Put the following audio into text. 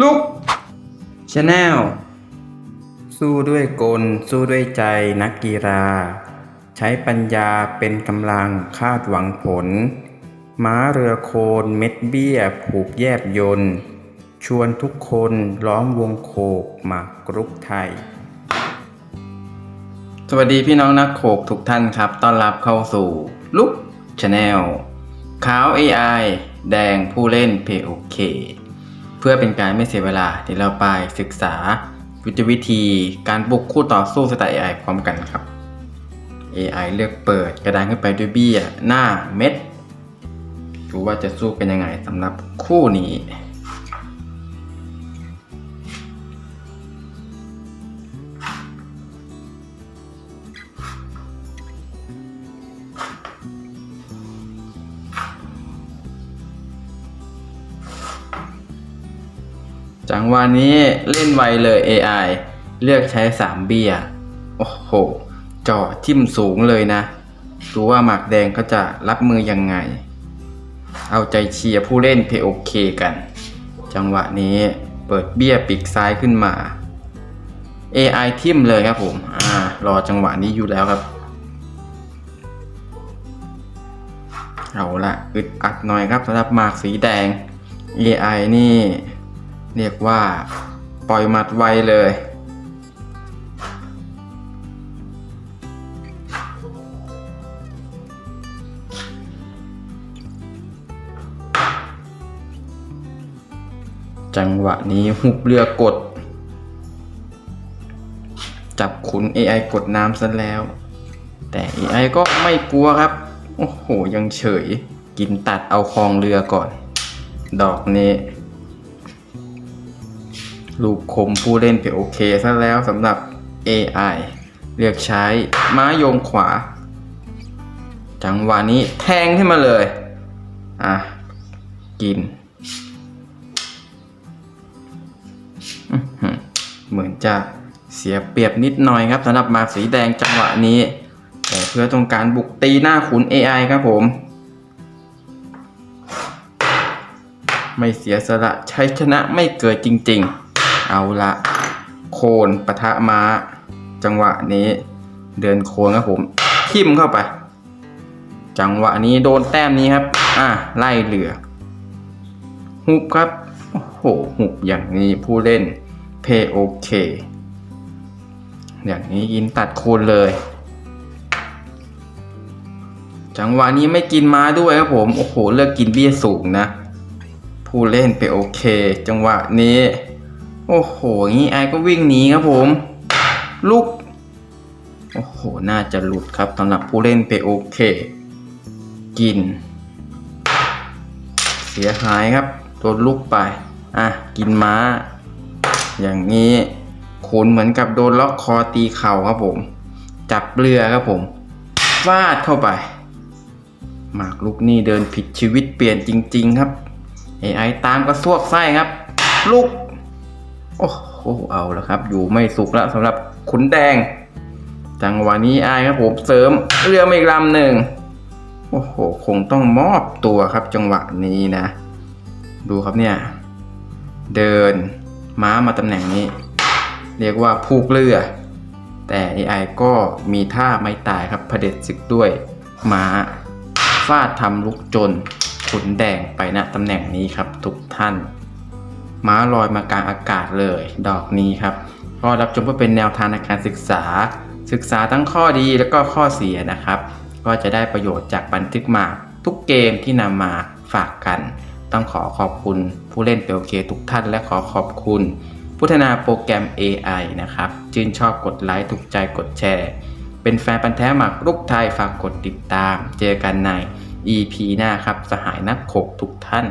ลุกชาแนลสู้ด้วยกล สู้ด้วยใจนักกีฬา ใช้ปัญญาเป็นกำลังคาดหวังผล ม้าเรือโคนเม็ดเบี้ย ผูกแยบยนต์ชวนทุกคนล้อมวงโคกมากกรุกไทย สวัสดีพี่น้องนักโขกทุกท่านครับ ต้อนรับเข้าสู่ลุกชาแนลขาว AI แดงผู้เล่น POK เพื่อเป็นการไม่เสียเวลาเดี๋ยวเราไปศึกษายุทธวิธีการบุกคู่ต่อสู้สไตล์ AI พร้อมกันครับ AI เลือกเปิดกระดานขึ้นไปด้วยเบี้ย หน้าเม็ดดูว่าจะสู้เป็นยังไงสำหรับคู่นี้ จังหวะนี้เล่นไวเลย AI เลือกใช้3เบียโอ้โหจ่อทิ่มสูงเลยนะ ดูว่าหมากแดงเขาจะรับมือยังไง เอาใจเชียร์ผู้เล่น POK กัน จังหวะนี้เปิดเบี้ยปีกซ้ายขึ้นมา AI ทิ่มเลยครับผม อ่า รอจังหวะนี้อยู่แล้วครับ เอาละอึดอัดหน่อยครับสำหรับหมากสีแดง AI นี่ เรียกว่าปล่อยหมัดไวเลย จังหวะนี้หุบเรือกด จับขุน AI กดน้ำซะแล้ว แต่ AI ก็ไม่กลัวครับ โอ้โห ยังเฉย กินตัดเอาคลองเรือก่อน ดอกนี้ ลูกคมผู้เล่นเพียโอเคซะแล้วสำหรับ AI เลือกใช้ม้าโยงขวา จังหวะนี้แทงขึ้นมาเลย อะ กิน เหมือนจะเสียเปรียบนิดหน่อยครับสำหรับมาสีแดงจังหวะนี้ แต่เพื่อต้องการบุกตีหน้าขุน AI ครับผม ไม่เสียสละใชัยชนะไม่เกิดจริง ๆ เอาละโคนปะทะม้า จังหวะนี้ เดินโคนครับผม ทิมเข้าไป จังหวะนี้โดนแต้มนี้ครับ อะไล่เหลือ หุบครับ โอ้โห หุบอย่างนี้ผู้เล่นเพโอเค อย่างนี้ยินตัดโคนเลย จังหวะนี้ไม่กินม้าด้วยครับผม โอ้โห เลือกกินเบี้ยสูงนะ ผู้เล่นไปโอเค จังหวะนี้ โอ้โหงี้ไอก็วิ่งหนีครับผมลุกโอ้โห น่าจะหลุดครับสำหรับผู้เล่นไปโอเค กิน เสียหายครับโดนลุกไป อะ กินม้า อย่างนี้ขนเหมือนกับโดนล็อกคอตีเข่าครับผม จับเรือครับผมฟาดเข้าไป หมากลุกนี่เดินผิดชีวิตเปลี่ยนจริง ๆ ครับ AI ตามกระซวกไส้ครับลุก โอ้โหเอาแล้วครับ อยู่ไม่สุขแล้วสำหรับขุนแดง จังหวะนี้อายครับผมเสริมเรือมาอีกลำหนึ่งโอ้โห คงต้องมอบตัวครับจังหวะนี้นะ ดูครับเนี่ย เดินม้ามาตำแหน่งนี้ เรียกว่าผูกเรือ แต่ AI ก็มีท่าไม่ตายครับเผด็จศึกด้วยม้าฟาดทำลุกจนขุนแดงไปณตำแหน่งนี้ครับทุกท่าน ม้าลอยมากลางอากาศเลย ดอกนี้ครับ ก็รับชมเพื่อเป็นแนวทางในการศึกษา ศึกษาทั้งข้อดีและก็ข้อเสียนะครับ ก็จะได้ประโยชน์จากบันทึกมาทุกเกมที่นำมาฝากกัน ต้องขอขอบคุณผู้เล่นเปโอเคทุกท่าน และขอขอบคุณพัฒนาโปรแกรม AI นะครับชื่นชอบกดไลค์ถูกใจกดแชร์ เป็นแฟนพันธ์แท้หมากรุกไทยฝากกดติดตาม เจอกันใน EP หน้าครับ สหายนักขกทุกท่าน